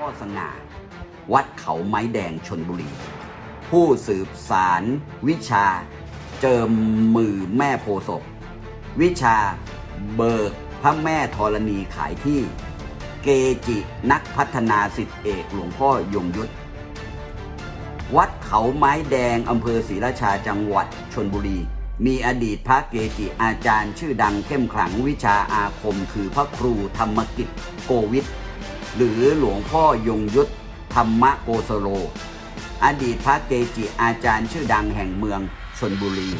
พ่อสง่า วัดเขาไม้แดงชนบุรี ผู้สืบสารวิชา เจิมมือแม่โพศพ วิชาเบิกพระแม่ธรณีขายที่ เกจินักพัฒนาสิทธิเอกหลวงพ่อยงยุทธวัดเขาไม้แดงอำเภอศรีราชาจังหวัดชนบุรี มีอดีตพระเกจิอาจารย์ชื่อดังเข้มขลังวิชาอาคม คือพระครูธรรมกิจโกวิท หรือหลวงพ่อยงยุทธธรรมโกสโลอดีตพระเกจิอาจารย์ชื่อดังแห่งเมืองชนบุรี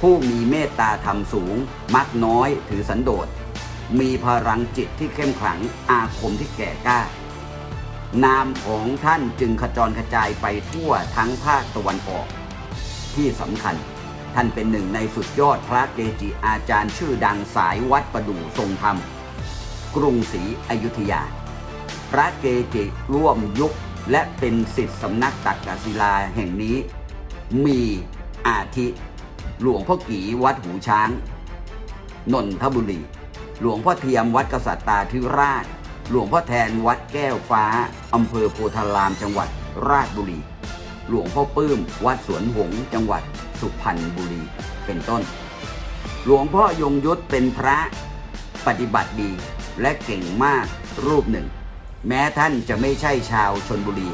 ผู้มีเมตตาธรรมสูง มักน้อยถือสันโดษ มีพลังจิตที่เข้มขลังอาคมที่แก่กล้า นามของท่านจึงขจรกระจายไปทั่วทั้งภาคตะวันออก ที่สำคัญท่านเป็นหนึ่งในสุดยอดพระเกจิอาจารย์ชื่อดังสายวัดประดู่ทรงธรรม กรุงศรีอยุธยา ระเกจิร่วมยุคและเป็นสิทธิสำนักตักกศิลาแห่งนี้ มีอาทิหลวงพ่อกีวัดหูช้าง นนทบุรี หลวงพ่อเทียมวัดกษัตริย์ตาธิราช หลวงพ่อแทนวัดแก้วฟ้าอำเภอโพธารามจังหวัดราชบุรี หลวงพ่อปื้ม วัดสวนหงส์จังหวัดสุพรรณบุรี เป็นต้น หลวงพ่อยงยุทธเป็นพระปฏิบัติดีและเก่งมากรูปหนึ่ง แม้ท่านจะไม่ใช่ชาวชนบุรี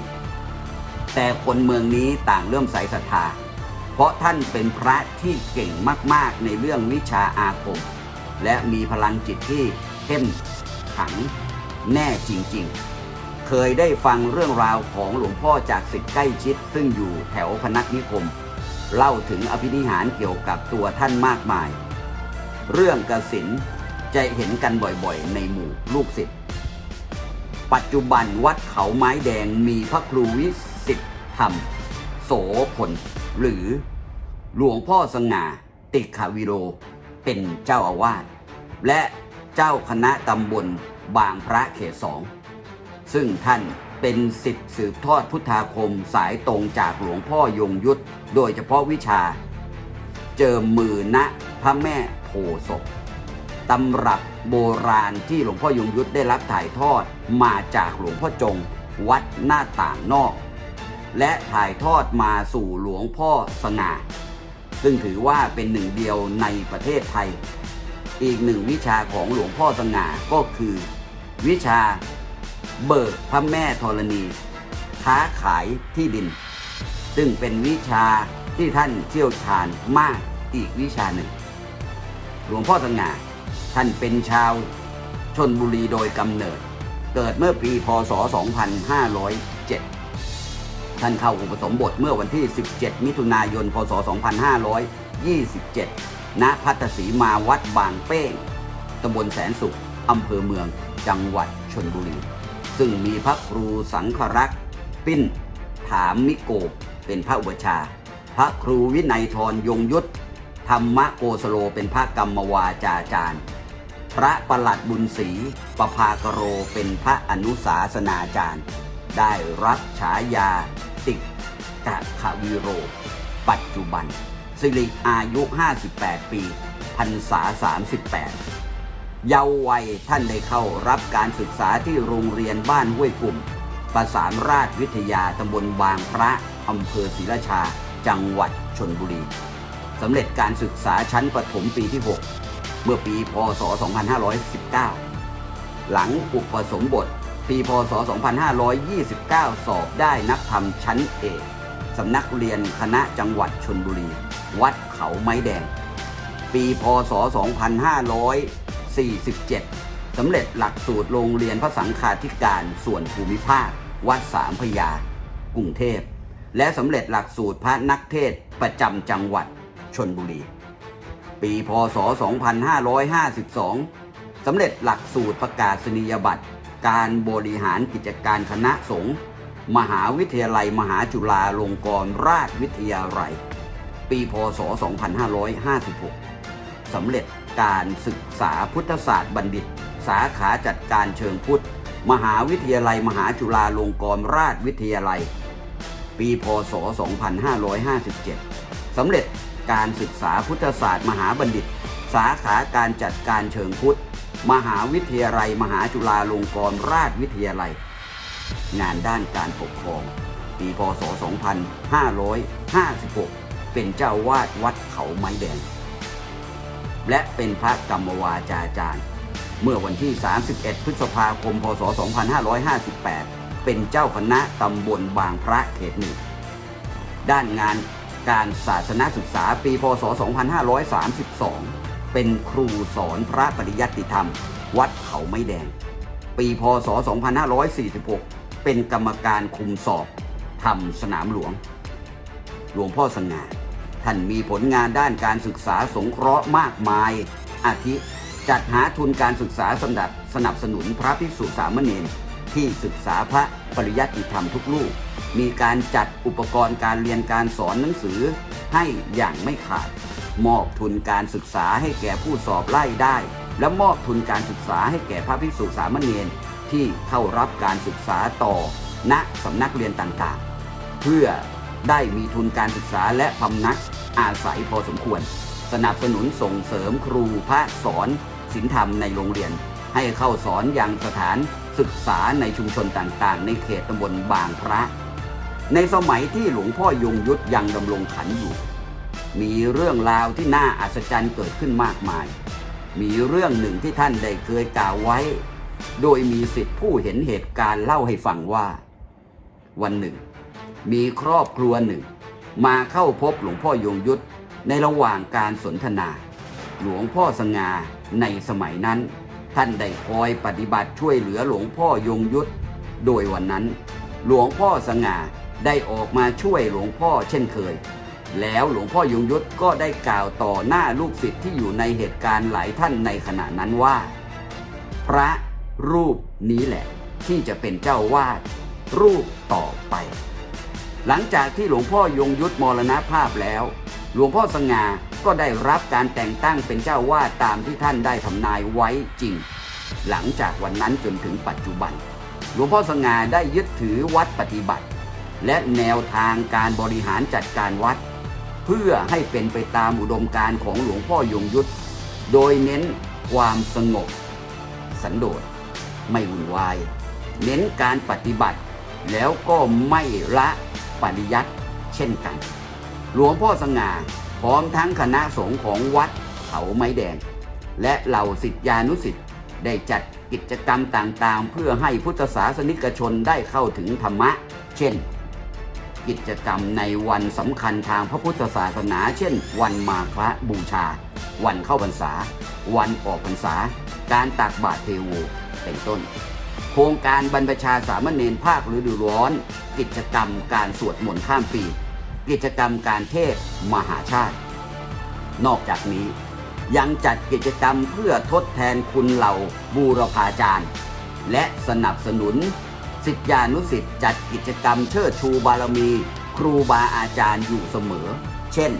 แต่คนเมืองนี้ต่างเริ่มใสศรัทธา เพราะท่านเป็นพระที่เก่งมากๆในเรื่องวิชาอาคม และมีพลังจิตที่เข้มขังแน่จริงๆ เคยได้ฟังเรื่องราวของหลวงพ่อจากสิทธิ์ใกล้ชิด ซึ่งอยู่แถวพนักนิคม เล่าถึงอภินิหารเกี่ยวกับตัวท่านมากมาย เรื่องกสินจะเห็นกันบ่อยๆ ในหมู่ลูกศิษย์ ปัจจุบันวัดเขาไม้แดงมีพระครูวิสิทธธรรม โสพลหรือหลวงพ่อสง่า ติขาวิโร เป็นเจ้าอาวาส และเจ้าคณะตำบลบางพระเขตสอง ซึ่งท่านเป็นสิทธิสืบทอดพุทธาคมสายตรงจากหลวงพ่อยงยุทธโดยเฉพาะวิชา เจิมมือณพระแม่โพศพตำรับ โบราณที่หลวงพ่อยงยุทธได้รับถ่ายทอดมาจากหลวงพ่อจง วัดหน้าต่างนอก และถ่ายทอดมาสู่หลวงพ่อสง่าซึ่งถือว่าเป็นหนึ่งเดียวในประเทศไทย อีกหนึ่งวิชาของหลวงพ่อสง่าก็คือ วิชาเบิกพระแม่ธรณี ค้าขายที่ดิน ซึ่งเป็นวิชาที่ท่านเชี่ยวชาญมากอีกวิชาหนึ่ง หลวงพ่อสง่า ท่านเป็นชาวชนบุรีโดยกำเนิด เกิดเมื่อปีพศ 2507 ท่านเข้าอุปสมบทเมื่อวันที่ 17 มิถุนายน พศ 2527 ณ พัทสีมาวัดบางเป้งตำบลแสนสุขอำเภอเมือง จังหวัดชนบุรี ซึ่งมีพระครูสังฆรักษ์ ปิ้น ถามมิโก เป็นพระอุปชา พระครูวินัยทรยงยุทธ ธรรมโกสโลเป็นพระกรรมวาจาจารย์ พระประหลัดบุญศรีประภากโรเป็นพระอนุสาสนาจารย์ ได้รับฉายาติกะขวิโร ปัจจุบัน สิริอายุ 58 ปีพรรษา 38 เยาว์วัยท่านได้เข้ารับการศึกษาที่โรงเรียนบ้านห้วยกลุ่ม ประสานราชวิทยาตำบลบางพระอำเภอศรีราชา จังหวัดชนบุรี สำเร็จการศึกษาชั้นประถมปีที่ 6 เมื่อปีพศ 2519 หลังอุปสมบทปีพศ 2529 สอบได้นักธรรมชั้นเอกสำนักเรียนคณะจังหวัดชนบุรี วัดเขาไม้แดง ปีพศ 2547 สำเร็จหลักสูตรโรงเรียนพระสังฆาธิการส่วนภูมิภาค วัดสามพยากรุงเทพ และสำเร็จหลักสูตรพระนักเทศประจำจังหวัด ชนบุรี ปีพศ 2552 สำเร็จหลักสูตรประกาศนียบัตร การบริหารกิจการคณะสงฆ์มหาวิทยาลัยมหาจุฬาลงกรณราชวิทยาลัย ปีพศ 2556 สำเร็จการศึกษาพุทธศาสตร์บัณฑิต สาขาจัดการเชิงพุทธ มหาวิทยาลัยมหาจุฬาลงกรณราชวิทยาลัย ปีพศ 2557 สำเร็จ การศึกษาพุทธศาสตร์ มหาบัณฑิต สาขาการจัดการเชิงพุทธ มหาวิทยาลัย มหาจุฬาลงกรณราชวิทยาลัย งานด้านการปกครอง ปีพศ 2556 เป็นเจ้าวาดวัดเขาไม้แดง และเป็นพระกรรมวาจาจารย์ เมื่อวันที่ 31 พฤษภาคม พศ 2558 เป็นเจ้าคณะตำบลบางพระเขตหนึ่งด้านงาน การศาสนศึกษาปีพศ 2532 เป็นครูสอนพระปริยัติธรรม วัดเขาไม้แดง ปีพศ 2546 เป็นกรรมการคุมสอบทำสนามหลวง หลวงพ่อสง่าท่านมีผลงานด้านการศึกษาสงเคราะห์มากมาย อาทิจัดหาทุนการศึกษาสนับสนับสนุนพระภิกษุสามเณร ที่ศึกษาพระปริยัติธรรมทุกลูกมีการจัดอุปกรณ์การเรียนการสอนหนังสือให้อย่างไม่ขาด มอบทุนการศึกษาให้แก่ผู้สอบไล่ได้ และมอบทุนการศึกษาให้แก่พระภิกษุสามเณรที่เข้ารับการศึกษาต่อณสำนักเรียนต่างๆ เพื่อได้มีทุนการศึกษาและพำนักอาศัยพอสมควร สนับสนุนส่งเสริมครูพระสอนศีลธรรมในโรงเรียน ให้เข้าสอนอยังสถาน ศึกษาในชุมชนต่างๆ ในเขตตำบลบางพระ ในสมัยที่หลวงพ่อยงยุทธยังดำรงขันอยู่ มีเรื่องราวที่น่าอัศจรรย์เกิดขึ้นมากมาย มีเรื่องหนึ่งที่ท่านได้เคยกล่าวไว้ โดยมีสิทธิผู้เห็นเหตุการณ์เล่าให้ฟังว่า วันหนึ่ง มีครอบครัวหนึ่ง มาเข้าพบหลวงพ่อยงยุทธในระหว่างการสนทนา หลวงพ่อสง่าในสมัยนั้น ท่านได้คอยปฏิบัติช่วยเหลือหลวงพ่อยงยุทธโดยวันนั้น หลวงพ่อสง่าได้ออกมาช่วยหลวงพ่อเช่นเคย แล้วหลวงพ่อยงยุทธก็ได้กล่าวต่อหน้าลูกศิษย์ที่อยู่ในเหตุการณ์หลายท่านในขณะนั้นว่า พระรูปนี้แหละ ที่จะเป็นเจ้าวาดรูปต่อไป หลังจากที่หลวงพ่อยงยุทธมรณภาพแล้ว หลวงพ่อสง่า ก็ได้รับการแต่งตั้งเป็นเจ้าวาดตามที่ท่านได้ทำนายไว้จริง หลังจากวันนั้นจนถึงปัจจุบัน หลวงพ่อสง่าได้ยึดถือวัดปฏิบัติ และแนวทางการบริหารจัดการวัด เพื่อให้เป็นไปตามอุดมการณ์ของหลวงพ่อยงยุทธโดยเน้นความสงบ สันโดษไม่วุ่นวาย เน้นการปฏิบัติ แล้วก็ไม่ละปริยัติเช่นกัน หลวงพ่อสง่า พร้อมทั้งคณะสงฆ์ของวัดเขาไม้แดง และเหล่าสิทธิานุสิทธิ์ได้จัดกิจกรรมต่างๆ เพื่อให้พุทธศาสนิกชนได้เข้าถึงธรรมะ เช่น กิจกรรมในวันสำคัญทางพระพุทธศาสนา เช่น วันมาฆบูชา วันเข้าพรรษา วันออกพรรษา การตักบาตรเทโวเป็นต้น โครงการบรรพชาสามเณรภาคฤดูร้อน กิจกรรมการสวดมนต์ข้ามปี กิจกรรมการเทศมหาชาติ นอกจากนี้ยังจัดกิจกรรมเพื่อทดแทนคุณเหล่าบูรพาจารย์ และสนับสนุน สิทธิานุสิทธิ์จัดกิจกรรมเชิดชูบารมี ครูบาอาจารย์อยู่เสมอ เช่น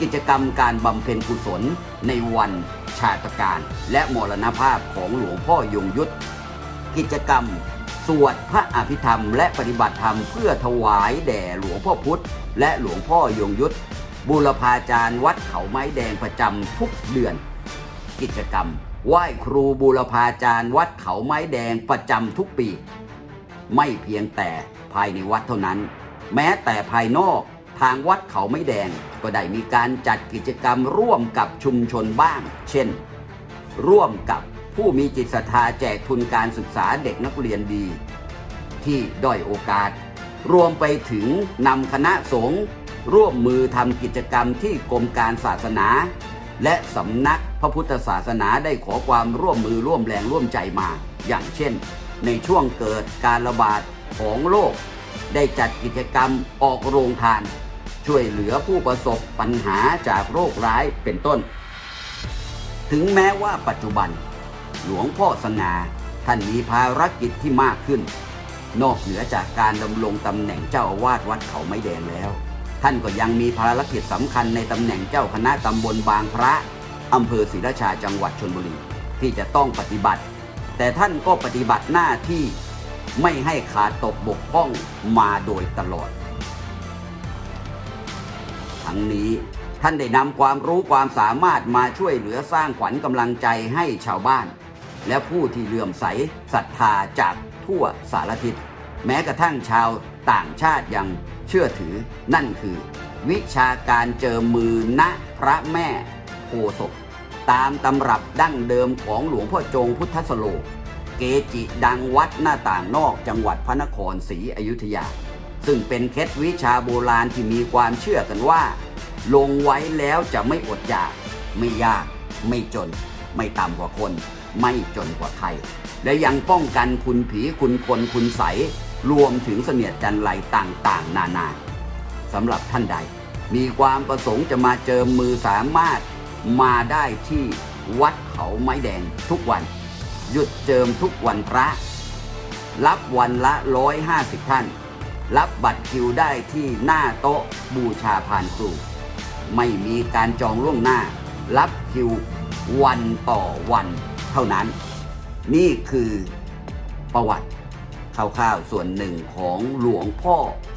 กิจกรรมการบำเพ็ญกุศลในวันชาตการ และมรณภาพของหลวงพ่อยงยุทธกิจกรรม สวดพระอภิธรรม และปฏิบัติธรรมเพื่อถวายแด่หลวงพ่อพุธและหลวงพ่อยงยุทธบูรพาจารย์วัดเขาไม้แดงประจำทุกเดือน กิจกรรม ไหว้ครูบูรพาจารย์วัดเขาไม้แดงประจำทุกปี ไม่เพียงแต่ภายในวัดเท่านั้น แม้แต่ภายนอกทางวัดเขาไม้แดงก็ได้มีการจัดกิจกรรมร่วมกับชุมชนบ้าง เช่น ร่วมกับ ผู้มีจิตศรัทธาแจกทุนการศึกษาเด็กนักเรียนดี ที่ด้อยโอกาส รวมไปถึงนำคณะสงฆ์ร่วมมือทำกิจกรรมที่กรมการศาสนา และสำนักพระพุทธศาสนาได้ขอความร่วมมือร่วมแรงร่วมใจมา อย่างเช่น ในช่วงเกิดการระบาดของโรคได้จัดกิจกรรมออกโรงทาน ช่วยเหลือผู้ประสบปัญหาจากโรคร้ายเป็นต้น ถึงแม้ว่าปัจจุบัน หลวงพ่อสง่าท่านมีภารกิจที่มากขึ้น นอกเหนือจากการดำรงตำแหน่งเจ้าอาวาสวัดเขาไม้แดงแล้ว ท่านก็ยังมีภารกิจสำคัญในตำแหน่งเจ้าคณะตำบลบางพระอำเภอศรีราชาจังหวัดชนบุรีที่จะต้องปฏิบัติ แต่ท่านก็ปฏิบัติหน้าที่ไม่ให้ขาดตกบกพร่องมาโดยตลอด ทั้งนี้ ท่านได้นำความรู้ความสามารถมาช่วยเหลือสร้างขวัญกำลังใจให้ชาวบ้าน และผู้ที่เลื่อมใสศรัทธาจากทั่วสารทิศ แม้กระทั่งชาวต่างชาติยังเชื่อถือ นั่นคือ วิชาการเจอมือณพระแม่โพศพตามตำรับดั้งเดิมของหลวงพ่อจงพุทธสโล เกจิดังวัดหน้าต่างนอกจังหวัดพระนครศรีอยุธยา ซึ่งเป็นเคล็ดวิชาโบราณที่มีความเชื่อกันว่า ลงไว้แล้วจะไม่อดอยาก ไม่ยาก ไม่จน ไม่ต่ำกว่าคน ไม่จนกว่าใคร และยังป้องกันคุณผีคุณคนคุณใส รวมถึงเสนียดจันไรต่างๆ นานาสำหรับท่านใด มีความประสงค์จะมาเจอมือสามารถมาได้ที่วัดเขาไม้แดงทุกวัน หยุดเจิมทุกวันพระ รับวันละ 150 ท่าน รับบัตรคิวได้ที่หน้าโต๊ะบูชาพานครู ไม่มีการจองล่วงหน้า รับคิววันต่อวันเท่านั้น นี่คือประวัติคร่าวๆส่วนหนึ่งของหลวงพ่อ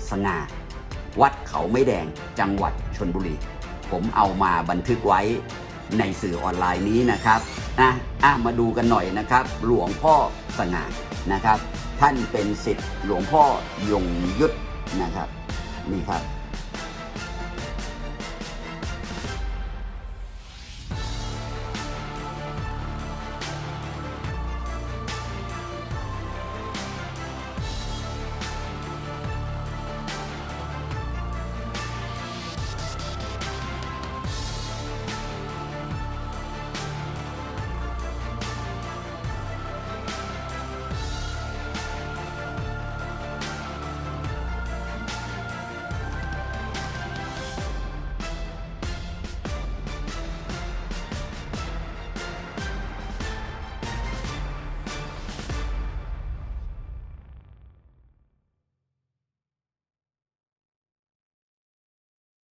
สง่าวัดเขาไม้แดงจังหวัดชนบุรี ผมเอามาบันทึกไว้ในสื่อออนไลน์นี้นะครับนะอะมาดูกันหน่อยนะครับ หลวงพ่อสง่านะครับ ท่านเป็นสิทธิ์หลวงพ่อยงยุทธนะครับ นี่ครับ